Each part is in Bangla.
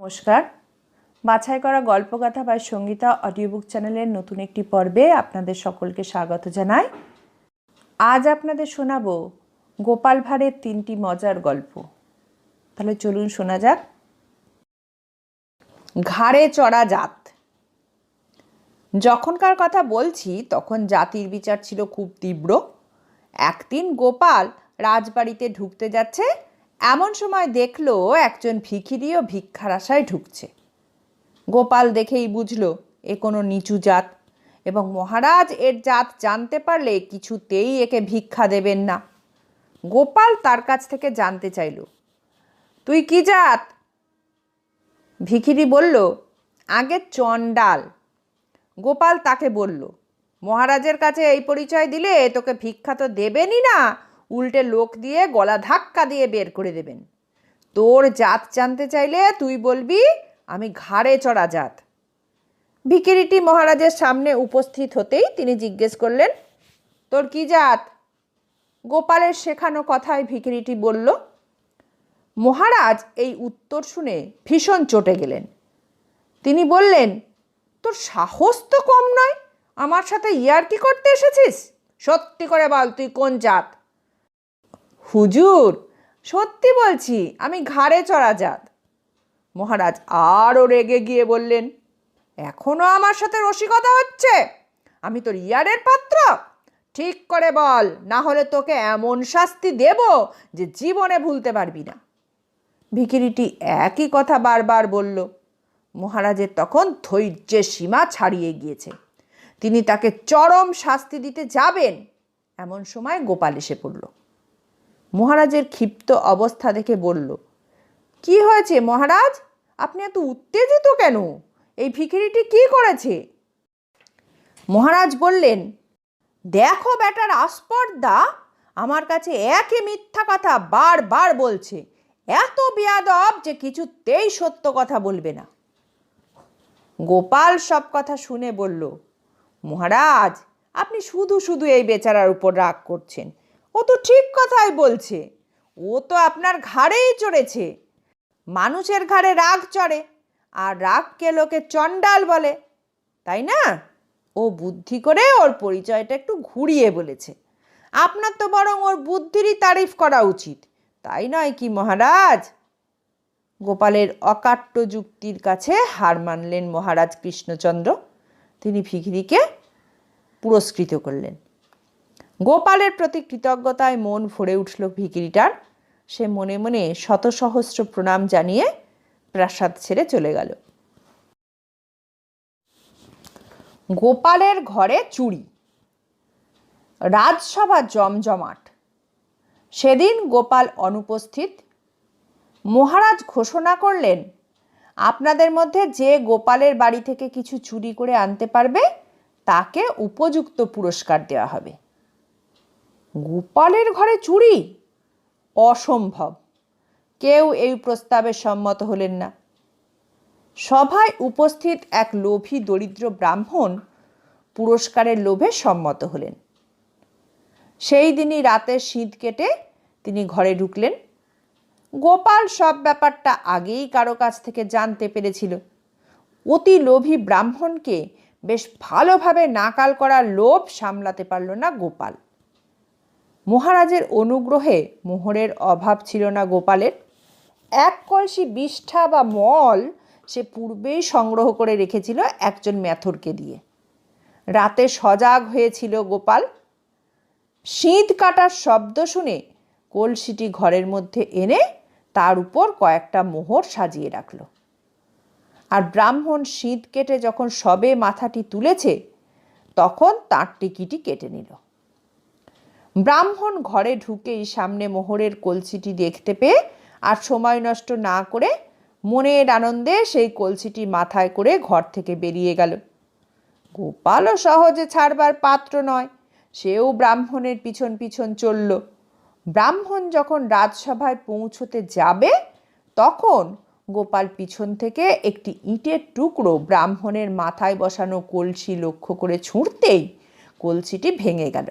নমস্কার। বাছাই করা গল্পগাথা বা সঙ্গীতা অডিও বুক চ্যানেলের নতুন একটি পর্বে আপনাদের সকলকে স্বাগত জানাই। আজ আপনাদের শোনাবো গোপাল ভাঁড়ের তিনটি মজার গল্প। তাহলে চলুন শোনা যাক। ঘাড়ে চড়া জাত। যখনকার কথা বলছি তখন জাতির বিচার ছিল খুব তীব্র। একদিন গোপাল রাজবাড়িতে ঢুকতে যাচ্ছে এমন সময় দেখল একজন ভিখিরিও ভিক্ষার আশায় ঢুকছে। গোপাল দেখেই বুঝলো, এ কোনো নিচু জাত এবং মহারাজ এর জাত জানতে পারলে কিছুতেই একে ভিক্ষা দেবেন না। গোপাল তার কাছ থেকে জানতে চাইল, তুই কি জাত? ভিখিরি বলল, আগে চণ্ডাল গোপাল তাকে বলল, মহারাজের কাছে এই পরিচয় দিলে তোকে ভিক্ষা তো দেবেনই না উল্টে লোক দিয়ে গলা ধাক্কা দিয়ে বের করে দেবেন। তোর জাত জানতে চাইলে তুই বলবি, আমি ঘাড়ে চড়া জাত। ভিকিরিটি মহারাজের সামনে উপস্থিত হতেই তিনি জিজ্ঞেস করলেন, তোর কি জাত? গোপালের শেখানো কথায় ভিকিরিটি বলল, মহারাজ এই উত্তর শুনে ভীষণ চটে গেলেন। তিনি বললেন, তোর সাহস তো কম নয়, আমার সাথে ইয়ার্কি করতে এসেছিস? সত্যি করে বল তুই কোন জাত? হুজুর, সত্যি বলছি, আমি ঘাড়ে চড়া জাত। মহারাজ আরও রেগে গিয়ে বললেন, এখনও আমার সাথে রসিকতা হচ্ছে? আমি তোর ইয়ারের পাত্র? ঠিক করে বল, না হলে তোকে এমন শাস্তি দেব যে জীবনে ভুলতে পারবি না। ভিখিরিটি একই কথা বারবার বলল। মহারাজের তখন ধৈর্যের সীমা ছাড়িয়ে গিয়েছে। তিনি তাকে চরম শাস্তি দিতে যাবেন, এমন সময় গোপাল এসে পড়ল। মহারাজের ক্ষিপ্ত অবস্থা দেখে বলল, কি হয়েছে মহারাজ? আপনি এত উত্তেজিত কেন? এই ভিখিরিটি কি করেছে? মহারাজ বললেন, দেখো বেটার আস্পর্দা আমার কাছে একই মিথ্যা কথা বারবার বলছে। এত বেয়াদব যে কিছুতেই সত্য কথা বলবে না। গোপাল সব কথা শুনে বলল, মহারাজ, আপনি শুধু শুধু এই বেচারার উপর রাগ করছেন। ও তো ঠিক কথাই বলছে। ও তো আপনার ঘাড়েই চড়েছে। মানুষের ঘাড়ে রাগ চড়ে, আর রাগকে লোকে চণ্ডাল বলে, তাই না? ও বুদ্ধি করে ওর পরিচয়টা একটু ঘুরিয়ে বলেছে। আপনার তো বরং ওর বুদ্ধিরই তারিফ করা উচিত, তাই নয় কি মহারাজ? গোপালের অকাট্য যুক্তির কাছে হার মানলেন মহারাজ কৃষ্ণচন্দ্র। তিনি ভিখিরিকে পুরস্কৃত করলেন। গোপালের প্রতি কৃতজ্ঞতায় মন ভরে উঠল ভিকিরিটার সে মনে মনে শত সহস্র প্রণাম জানিয়ে প্রাসাদ ছেড়ে চলে গেল। গোপালের ঘরে চুরি। রাজসভা জমজমাট। সেদিন গোপাল অনুপস্থিত। মহারাজ ঘোষণা করলেন, আপনাদের মধ্যে যে গোপালের বাড়ি থেকে কিছু চুরি করে আনতে পারবে, তাকে উপযুক্ত পুরস্কার দেওয়া হবে। গোপালের ঘরে চুরি? অসম্ভব। কেউ এই প্রস্তাবে সম্মত হলেন না। সভায় উপস্থিত এক লোভী দরিদ্র ব্রাহ্মণ পুরস্কারের লোভে সম্মত হলেন। সেই দিনই রাতে শীত কেটে তিনি ঘরে ঢুকলেন। গোপাল সব ব্যাপারটা আগেই কারও কাছ থেকে জানতে পেরেছিল। অতি লোভী ব্রাহ্মণকে বেশ ভালোভাবে নাকাল করার লোভ সামলাতে পারল না গোপাল। মহারাজের অনুগ্রহে মোহরের অভাব ছিল না গোপালের। এক কলসি বিষ্ঠা বা মল সে পূর্বেই সংগ্রহ করে রেখেছিল একজন ম্যাথরকে দিয়ে। রাতে সজাগ হয়েছিল গোপাল। শীত কাটার শব্দ শুনে কলসিটি ঘরের মধ্যে এনে তার উপর কয়েকটা মোহর সাজিয়ে রাখল। আর ব্রাহ্মণ শীত কেটে যখন সবে মাথাটি তুলেছে, তখন তার টিকিটি কেটে নিল। ব্রাহ্মণ ঘরে ঢুকেই সামনে মোহরের কলসিটি দেখতে পেয়ে আর সময় নষ্ট না করে মনের আনন্দে সেই কলসিটি মাথায় করে ঘর থেকে বেরিয়ে গেল। গোপালও সহজে ছাড়বার পাত্র নয়, সেও ব্রাহ্মণের পিছন পিছন চলল। ব্রাহ্মণ যখন রাজসভায় পৌঁছতে যাবে, তখন গোপাল পিছন থেকে একটি ইটের টুকরো ব্রাহ্মণের মাথায় বসানো কলসি লক্ষ্য করে ছুঁড়তেই কলসিটি ভেঙে গেল।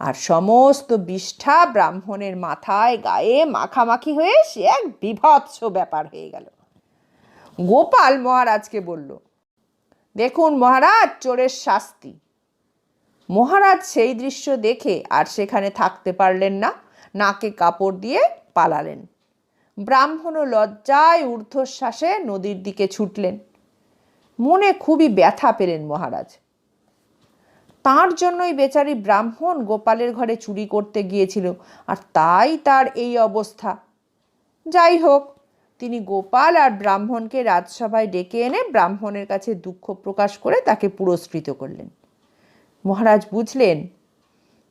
আর সমস্ত বিষ্ঠা ব্রাহ্মণের মাথায় গায়ে মাখামাখি হয়ে সে এক বিভৎস ব্যাপার হয়ে গেল। গোপাল মহারাজকে বলল, দেখুন মহারাজ, চোরের শাস্তি। মহারাজ সেই দৃশ্য দেখে আর সেখানে থাকতে পারলেন না, নাকে কাপড় দিয়ে পালালেন। ব্রাহ্মণও লজ্জায় ঊর্ধ্বশ্বাসে নদীর দিকে ছুটলেন। মনে খুবই ব্যথা পেলেন মহারাজ। তার জন্যই বেচারি ব্রাহ্মণ গোপালের ঘরে চুরি করতে গিয়েছিল, আর তাই তার এই অবস্থা। যাই হোক, তিনি গোপাল আর ব্রাহ্মণকে রাজসভায় ডেকে এনে ব্রাহ্মণের কাছে দুঃখ প্রকাশ করে তাকে পুরস্কৃত করলেন। মহারাজ বুঝলেন,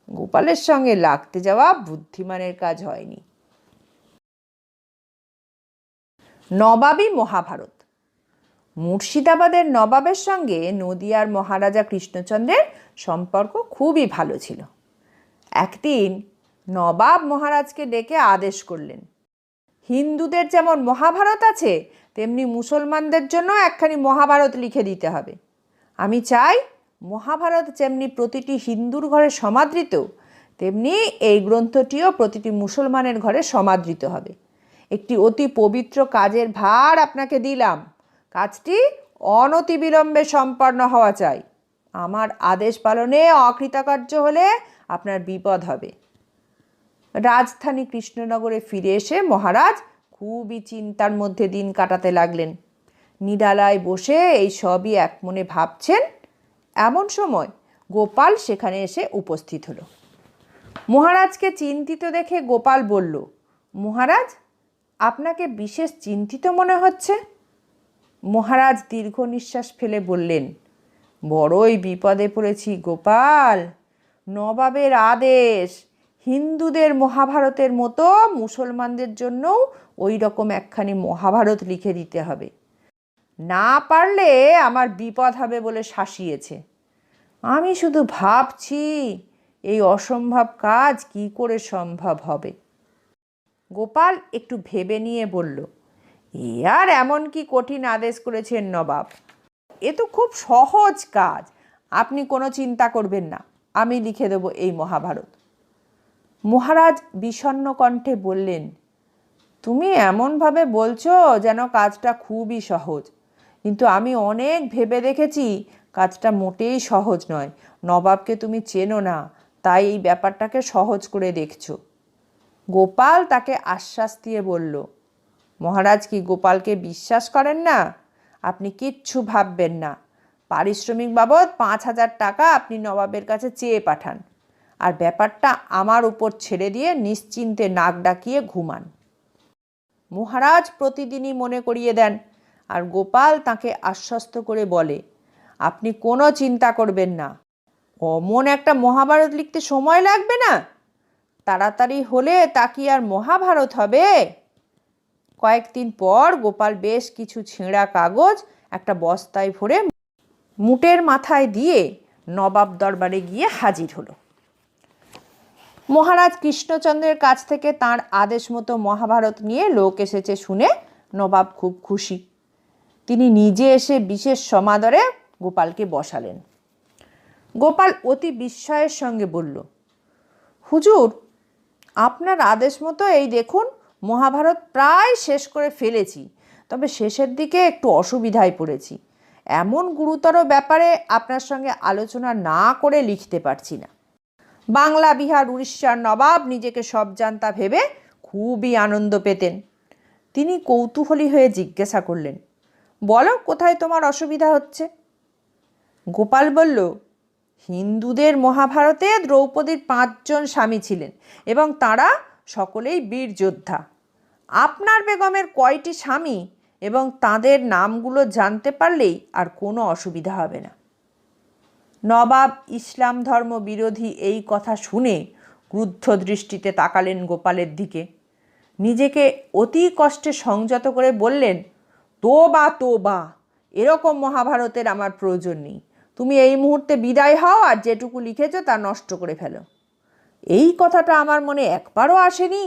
গোপালের সঙ্গে লাগতে যাওয়া বুদ্ধিমানের কাজ হয়নি। নবাবী মহাভারত মুর্শিদাবাদের নবাবের সঙ্গে নদিয়ার মহারাজা কৃষ্ণচন্দ্রের সম্পর্ক খুবই ভালো ছিল। একদিন নবাব মহারাজকে ডেকে আদেশ করলেন, হিন্দুদের যেমন মহাভারত আছে, তেমনি মুসলমানদের জন্য একখানি মহাভারত লিখে দিতে হবে। আমি চাই মহাভারত যেমনি প্রতিটি হিন্দুর ঘরে সমাদৃত, তেমনি এই গ্রন্থটিও প্রতিটি মুসলমানের ঘরে সমাদৃত হবে। একটি অতি পবিত্র কাজের ভার আপনাকে দিলাম। কাজটি অনতিবিলম্বে সম্পন্ন হওয়া চাই। আমার আদেশ পালনে অকৃতকার্য হলে আপনার বিপদ হবে। রাজধানী কৃষ্ণনগরে ফিরে এসে মহারাজ খুবই চিন্তার মধ্যে দিন কাটাতে লাগলেন। নিরালায় বসে এই সবই এক মনে ভাবছেন। এমন সময় গোপাল সেখানে এসে উপস্থিত হলো। মহারাজকে চিন্তিত দেখে গোপাল বলল, মহারাজ, আপনাকে বিশেষ চিন্তিত মনে হচ্ছে? মহারাজ দীর্ঘ নিঃশ্বাস ফেলে বললেন, বড়ই বিপদে পড়েছি গোপাল। নবাবের আদেশ, হিন্দুদের মহাভারতের মতো মুসলমানদের জন্যও ওই রকম একখানি মহাভারত লিখে দিতে হবে। না পারলে আমার বিপদ হবে বলে শাসিয়েছে। আমি শুধু ভাবছি, এই অসম্ভব কাজ কি করে সম্ভব হবে? গোপাল একটু ভেবে নিয়ে বলল এ আর এমন কি কঠিন আদেশ করেছেন নবাব? এ তো খুব সহজ কাজ। আপনি কোনো চিন্তা করবেন না। আমি লিখে দেব এই মহাভারত। মহারাজ বিষণ্ণ কণ্ঠে বললেন, তুমি এমনভাবে বলছো যেন কাজটা খুবই সহজ। কিন্তু আমি অনেক ভেবে দেখেছি কাজটা মোটেই সহজ নয়। নবাবকে তুমি চেনো না, তাই এই ব্যাপারটাকে সহজ করে দেখছ। গোপাল তাকে আশ্বাস দিয়ে বলল মহারাজ কি গোপালকে বিশ্বাস করেন না? আপনি কিচ্ছু ভাববেন না। পারিশ্রমিক বাবদ পাঁচ হাজার টাকা আপনি নবাবের কাছে চেয়ে পাঠান। আর ব্যাপারটা আমার উপর ছেড়ে দিয়ে নিশ্চিন্তে নাক ডাকিয়ে ঘুমান। মহারাজ প্রতিদিনই মনে করিয়ে দেন, আর গোপাল তাকে আশ্বস্ত করে বলে, আপনি কোনো চিন্তা করবেন না। অমন একটা মহাভারত লিখতে সময় লাগবে না? তাড়াতাড়ি হলে তা কি আর মহাভারত হবে? কয়েকদিন পর গোপাল বেশ কিছু ছেঁড়া কাগজ একটা বস্তায় ভরে মুটের মাথায় দিয়ে নবাব দরবারে গিয়ে হাজির হলো। মহারাজ কৃষ্ণচন্দ্রের কাছ থেকে তার আদেশ মতো মহাভারত নিয়ে লোক এসেছে শুনে নবাব খুব খুশি। তিনি নিজে এসে বিশেষ সমাদরে গোপালকে বসালেন। গোপাল অতি বিস্ময়ের সঙ্গে বলল, হুজুর, আপনার আদেশ মতো এই দেখুন মহাভারত প্রায় শেষ করে ফেলেছি, তবে শেষের দিকে একটু অসুবিধায় পড়েছি। এমন গুরুতর ব্যাপারে আপনার সঙ্গে আলোচনা না করে লিখতে পারছি না। বাংলা, বিহার উড়িষ্যার নবাব নিজেকে সব জানতা ভেবে খুবই আনন্দ পেতেন। তিনি কৌতূহলী হয়ে জিজ্ঞাসা করলেন, বলো, কোথায় তোমার অসুবিধা হচ্ছে? গোপাল বলল, হিন্দুদের মহাভারতে দ্রৌপদীর পাঁচজন স্বামী ছিলেন এবং তারা সকলেই বীর যোদ্ধা। আপনার বেগমের কয়টি স্বামী এবং তাদের নামগুলো জানতে পারলেই আর কোনো অসুবিধা হবে না। নবাব ইসলাম ধর্ম বিরোধী এই কথা শুনে ক্রুদ্ধ দৃষ্টিতে তাকালেন গোপালের দিকে। নিজেকে অতি কষ্টে সংযত করে বললেন তো বা তো বা এরকম মহাভারতের আমার প্রয়োজন নেই। তুমি এই মুহূর্তে বিদায় হও আর যেটুকু লিখেছো তা নষ্ট করে ফেলো। এই কথাটা আমার মনে একবারও আসেনি।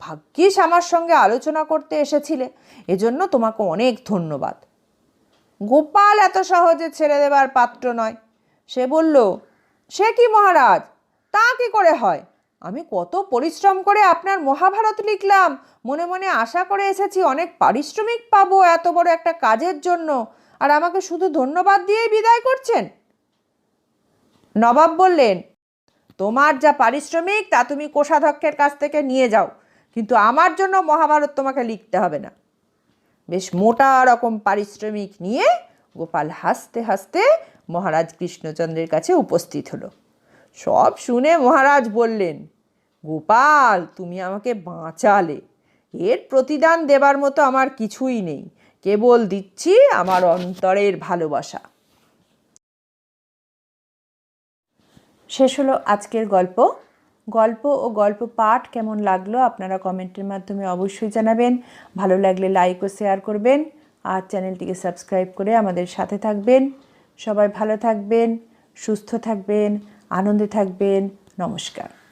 ভাগ্যিস আমার সঙ্গে আলোচনা করতে এসেছিলে। এজন্য তোমাকে অনেক ধন্যবাদ। গোপাল এত সহজে ছেড়ে দেবার পাত্র নয়। সে বলল, সে কি মহারাজ? তা কি করে হয়? আমি কত পরিশ্রম করে আপনার মহাভারত লিখলাম। মনে মনে আশা করে এসেছি অনেক পারিশ্রমিক পাবো এত বড় একটা কাজের জন্য। আর আমাকে শুধু ধন্যবাদ দিয়েই বিদায় করছেন? নবাব বললেন, তোমার যা পারিশ্রমিক তা তুমি কোষাধ্যক্ষের কাছ থেকে নিয়ে যাও। কিন্তু আমার জন্য মহাভারত তোমাকে লিখতে হবে না। বেশ মোটা রকম পারিশ্রমিক নিয়ে গোপাল হাসতে হাসতে মহারাজ কৃষ্ণচন্দ্রের কাছে উপস্থিত হলো। সব শুনে মহারাজ বললেন, গোপাল, তুমি আমাকে বাঁচালে। এর প্রতিদান দেবার মতো আমার কিছুই নেই। কেবল দিচ্ছি আমার অন্তরের ভালোবাসা। শেষ হলো আজকের গল্প। গল্প ও গল্প পাঠ কেমন লাগল আপনারা কমেন্টের মাধ্যমে অবশ্যই জানাবেন। ভালো লাগলে লাইক ও শেয়ার করবেন আর চ্যানেলটিকে সাবস্ক্রাইব করে আমাদের সাথে থাকবেন। সবাই ভালো থাকবেন, সুস্থ থাকবেন, আনন্দে থাকবেন। নমস্কার।